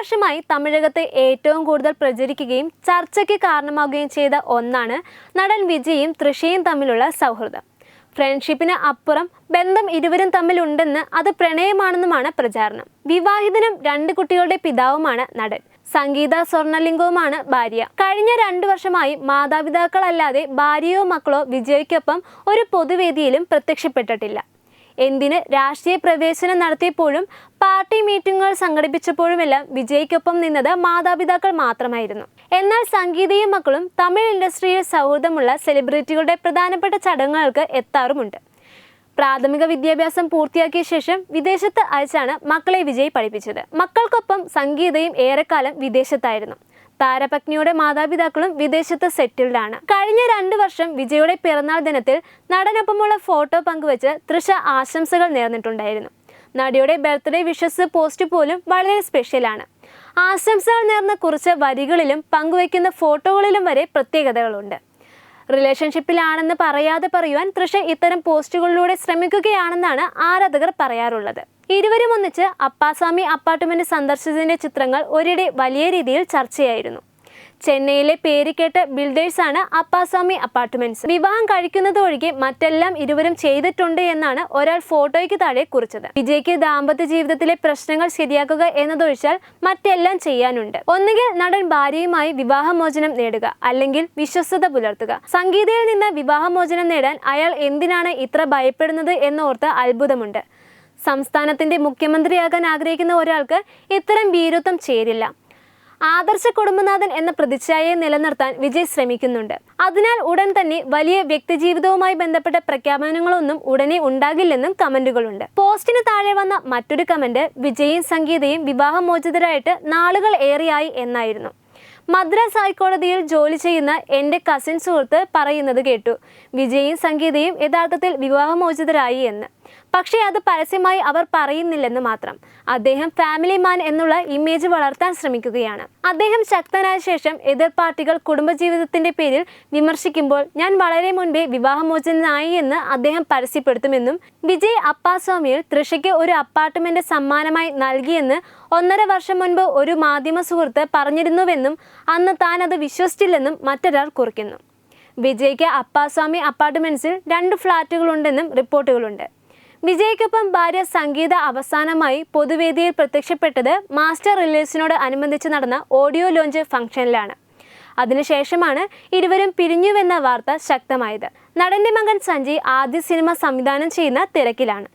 വർഷമായി തമിഴകത്തെ ഏറ്റവും കൂടുതൽ പ്രചരിക്കുകയും ചർച്ചയ്ക്ക് കാരണമാവുകയും ചെയ്ത ഒന്നാണ് നടൻ വിജയും തൃഷയും തമ്മിലുള്ള സൗഹൃദം. ഫ്രണ്ട്ഷിപ്പിന് അപ്പുറം ബന്ധം ഇരുവരും തമ്മിലുണ്ടെന്ന് അത് പ്രണയമാണെന്നുമാണ് പ്രചാരണം. വിവാഹിതനും രണ്ട് കുട്ടികളുടെ പിതാവുമാണ് നടൻ. സംഗീത സ്വർണലിംഗവുമാണ് ഭാര്യ. കഴിഞ്ഞ രണ്ടു വർഷമായി മാതാപിതാക്കളല്ലാതെ ഭാര്യയോ മക്കളോ വിജയ്ക്കൊപ്പം ഒരു പൊതുവേദിയിലും പ്രത്യക്ഷപ്പെട്ടിട്ടില്ല. എന്തിന് രാഷ്ട്രീയ പ്രവേശനം നടത്തിയപ്പോഴും പാർട്ടി മീറ്റിംഗുകൾ സംഘടിപ്പിച്ചപ്പോഴുമെല്ലാം വിജയ്ക്കൊപ്പം നിന്നത് മാതാപിതാക്കൾ മാത്രമായിരുന്നു. എന്നാൽ സംഗീതയും മക്കളും തമിഴ് ഇൻഡസ്ട്രിയിൽ സൗഹൃദമുള്ള സെലിബ്രിറ്റികളുടെ പ്രധാനപ്പെട്ട ചടങ്ങുകൾക്ക് എത്താറുമുണ്ട്. പ്രാഥമിക വിദ്യാഭ്യാസം പൂർത്തിയാക്കിയ ശേഷം വിദേശത്ത് അയച്ചാണ് മക്കളെ വിജയ് പഠിപ്പിച്ചത്. മക്കൾക്കൊപ്പം സംഗീതയും ഏറെക്കാലം വിദേശത്തായിരുന്നു. താരപത്നിയുടെ മാതാപിതാക്കളും വിദേശത്ത് സെറ്റിൽഡ് ആണ്. കഴിഞ്ഞ രണ്ടു വർഷം വിജയുടെ പിറന്നാൾ ദിനത്തിൽ നടനൊപ്പമുള്ള ഫോട്ടോ പങ്കുവച്ച് തൃഷ ആശംസകൾ നേർന്നിട്ടുണ്ടായിരുന്നു. നടിയുടെ ബർത്ത്ഡേ വിഷസ് പോസ്റ്റ് പോലും വളരെ സ്പെഷ്യലാണ് ആശംസകൾ നേർന്ന കുറച്ച് വരികളിലും പങ്കുവയ്ക്കുന്ന ഫോട്ടോകളിലും വരെ പ്രത്യേകതകളുണ്ട്. റിലേഷൻഷിപ്പിലാണെന്ന് പറയാതെ പറയുവാൻ തൃഷ ഇത്തരം പോസ്റ്റുകളിലൂടെ ശ്രമിക്കുകയാണെന്നാണ് ആരാധകർ പറയാറുള്ളത്. ഇരുവരും ഒന്നിച്ച് അപ്പാസ്വാമി അപ്പാർട്ട്മെന്റ് സന്ദർശിച്ചതിന്റെ ചിത്രങ്ങൾ ഒരിടെ വലിയ രീതിയിൽ ചർച്ചയായിരുന്നു. ചെന്നൈയിലെ പേരുകേട്ട ബിൽഡേഴ്സാണ് അപ്പാസ്വാമി അപ്പാർട്ട്മെന്റ്സ്. വിവാഹം കഴിക്കുന്നത് ഒഴികെ മറ്റെല്ലാം ഇരുവരും ചെയ്തിട്ടുണ്ട് എന്നാണ് ഒരാൾ ഫോട്ടോയ്ക്ക് താഴെ കുറിച്ചത്. വിജയ്ക്ക് ദാമ്പത്യ ജീവിതത്തിലെ പ്രശ്നങ്ങൾ ശരിയാക്കുക എന്നതൊഴിച്ചാൽ മറ്റെല്ലാം ചെയ്യാനുണ്ട്. ഒന്നുകിൽ നടൻ ഭാര്യയുമായി വിവാഹമോചനം നേടുക അല്ലെങ്കിൽ വിശ്വസ്തത പുലർത്തുക. സംഗീതയിൽ നിന്ന് വിവാഹമോചനം നേടാൻ അയാൾ എന്തിനാണ് ഇത്ര ഭയപ്പെടുന്നത് എന്നോർത്ത് അത്ഭുതമുണ്ട്. സംസ്ഥാനത്തിന്റെ മുഖ്യമന്ത്രിയാകാൻ ആഗ്രഹിക്കുന്ന ഒരാൾക്ക് ഇത്തരം വീരത്വം ചേരില്ല. ആദർശ കുടുംബനാഥൻ എന്ന പ്രതിച്ഛായയെ നിലനിർത്താൻ വിജയ് ശ്രമിക്കുന്നുണ്ട്. അതിനാൽ ഉടൻ തന്നെ വലിയ വ്യക്തിജീവിതവുമായി ബന്ധപ്പെട്ട പ്രഖ്യാപനങ്ങളൊന്നും ഉടനെ ഉണ്ടാകില്ലെന്നും കമന്റുകളുണ്ട്. പോസ്റ്റിന് താഴെ വന്ന മറ്റൊരു കമന്റ് വിജയും സംഗീതയും വിവാഹമോചിതരായിട്ട് നാളുകൾ ഏറെയായി എന്നായിരുന്നു. മദ്രാസ് ഹൈക്കോടതിയിൽ ജോലി ചെയ്യുന്ന എന്റെ കസിൻ സുഹൃത്ത് പറയുന്നത് കേട്ടു. വിജയും സംഗീതയും യഥാർത്ഥത്തിൽ വിവാഹമോചിതരായി എന്ന്. പക്ഷേ അത് പരസ്യമായി അവർ പറയുന്നില്ലെന്ന് മാത്രം. അദ്ദേഹം ഫാമിലി മാൻ എന്നുള്ള ഇമേജ് വളർത്താൻ ശ്രമിക്കുകയാണ്. അദ്ദേഹം ശക്തനായ ശേഷം എതിർ പാർട്ടികൾ കുടുംബജീവിതത്തിന്റെ പേരിൽ വിമർശിക്കുമ്പോൾ ഞാൻ വളരെ മുൻപേ വിവാഹമോചനായി എന്ന് അദ്ദേഹം പരസ്യപ്പെടുത്തുമെന്നും വിജയ് അപ്പാസ്വാമിയിൽ തൃഷയ്ക്ക് ഒരു അപ്പാർട്ട്മെന്റ് സമ്മാനമായി നൽകിയെന്ന് ഒന്നര വർഷം മുൻപ് ഒരു മാധ്യമ സുഹൃത്ത് പറഞ്ഞിരുന്നുവെന്നും അന്ന് താൻ അത് വിശ്വസിച്ചില്ലെന്നും മറ്റൊരാൾ കുറിക്കുന്നു. വിജയ്ക്ക് അപ്പാസ്വാമി അപ്പാർട്ട്മെന്റ്സിൽ രണ്ട് ഫ്ളാറ്റുകളുണ്ടെന്നും റിപ്പോർട്ടുകളുണ്ട്. വിജയ്ക്കൊപ്പം ഭാര്യ സംഗീത അവസാനമായി പൊതുവേദിയിൽ പ്രത്യക്ഷപ്പെട്ടത് മാസ്റ്റർ റിലീസിനോട് അനുബന്ധിച്ച് നടന്ന ഓഡിയോ ലോഞ്ച് ഫംഗ്ഷനിലാണ്. അതിനുശേഷമാണ് ഇരുവരും പിരിഞ്ഞുവെന്ന വാർത്ത ശക്തമായത്. നടന്റെ മകൻ സഞ്ജയ് ആദ്യ സിനിമ സംവിധാനം ചെയ്യുന്ന തിരക്കിലാണ്.